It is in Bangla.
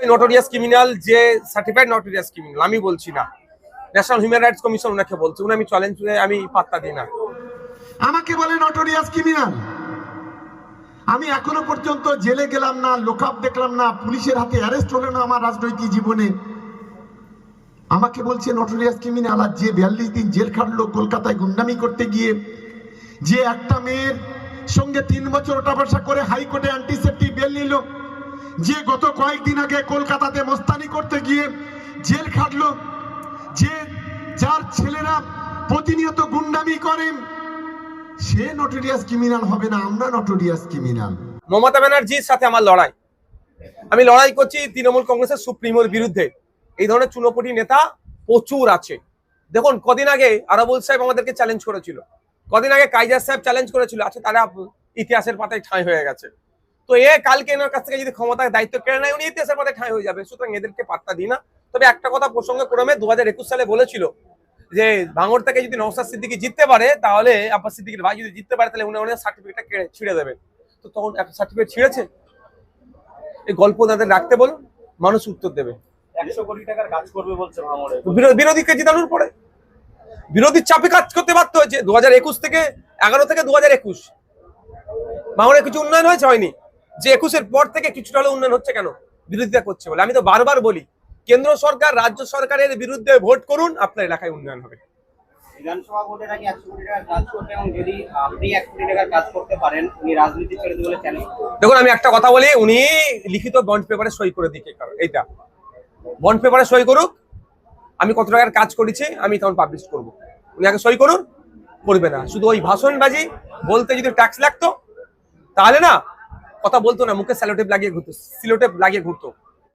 নটোরিয়াস ক্রিমিনাল যে সার্টিফাইড নটোরিয়াস ক্রিমিনাল আমি বলছি না। ন্যাশনাল হিউম্যান রাইটস কমিশন ওনাকে বলছে, উনি আমি চ্যালেঞ্জ আমি পাত্তা দিই না। আমাকে বলে নটোরিয়াস ক্রিমিনাল আমি এখনও পর্যন্ত জেলে গেলাম না, লোকআপ দেখলাম না, পুলিশের হাতে অ্যারেস্ট হলো না আমার রাজনৈতিক জীবনে। আমাকে বলছে নটোরিয়াস ক্রিমিনাল আর যে বিয়াল্লিশ দিন জেল খাটলো কলকাতায় গুন্ডামি করতে গিয়ে, যে একটা মেয়ের সঙ্গে তিন বছর টাবাসা করে হাইকোর্টে অ্যান্টিসেপ্টিক বেল নিল। যে গত কয়েকদিন আগে কলকাতাতে মস্তানি করতে গিয়ে জেল খাটলো, যে যার ছেলেরা প্রতিনিয়ত গুন্ডামি করেন সে নটোরিয়াস ক্রিমিনাল হবে না, আমরা নটোরিয়াস ক্রিমিনাল মমতা ব্যানার্জির সাথে আমার লড়াই। আমি লড়াই করছি তৃণমূল কংগ্রেসের সুপ্রিমোর বিরুদ্ধে। এই ধরনের চুনোপটি নেতা প্রচুর আছে। দেখুন, কদিন আগে আরাবুল সাহেব আমাদেরকে চ্যালেঞ্জ করেছিল। কদিন আগে কাইজার সাহেব চ্যালেঞ্জ করেছিল। আচ্ছা তারা ইতিহাসের পাতায় ঠাঁই হয়ে গেছে। তো এ কালকে এনার কাছ থেকে যদি ক্ষমতার দায়িত্ব কেড়ে নেয় উনি ইতিহাসের পাতায় ঠাঁই হয়ে যাবে। সুতরাং এদেরকে পাত্তা দিই না। তবে একটা কথা প্রসঙ্গে ক্রমে দু হাজার একুশ সালে বলেছিল যে ভাঙড় থেকে যদি নওসাদ সিদ্দিকি জিততে পারে তাহলে আব্বাস সিদ্দিকির ভাই যদি জিততে পারে তাহলে উনি ওনার সার্টিফিকেটটা কেড়ে ছিঁড়ে দেবেন। তো তখন একটা সার্টিফিকেট ছিঁড়েছে। এই গল্প তাদের রাখতে বলুন মানুষ উত্তর দেবে। একশো কোটি টাকার কাজ করবে বলছে বিরোধীকে জিতানোর পরে? বিরোধীর চাপে কাজ করতে বাধ্য হয়েছে। দু থেকে এগারো থেকে দু হাজার একুশ। বাংলায় কিছু উন্নয়ন হয়েছে হয়নি? যে একুশের পর থেকে কিছুটা হলেও উন্নয়ন হচ্ছে কেন? বিরোধিতা করছে বলে। আমি তো বারবার বলি কেন্দ্র সরকার রাজ্য সরকারের বিরুদ্ধে ভোট করুন আপনার এলাকায় উন্নয়ন হবে। বিধানসভা ভোটে নাকি একশো কোটি টাকার কাজ করবে এবং যদি আপনি এক কোটি টাকার কাজ করতে পারেন উনি রাজনীতি ছেড়ে দেবে বলে চ্যালেঞ্জ দেখুন আমি একটা কথা বলি উনি লিখিত বন্ড পেপারে সই করে দিকে এইটা। বন্ড পেপারে সই করুক আমি কত টাকার কাজ করেছি আমি তখন পাবলিশ করব। উনি আগে সই করুন করবে না। শুধু ওই ভাষণবাজি বলতে যদি ট্যাক্স লাগতো তাহলে না কথা বলতো না মুখে স্যালোটেপ লাগিয়ে ঘুরতো সিলোটেপ লাগিয়ে ঘুরতো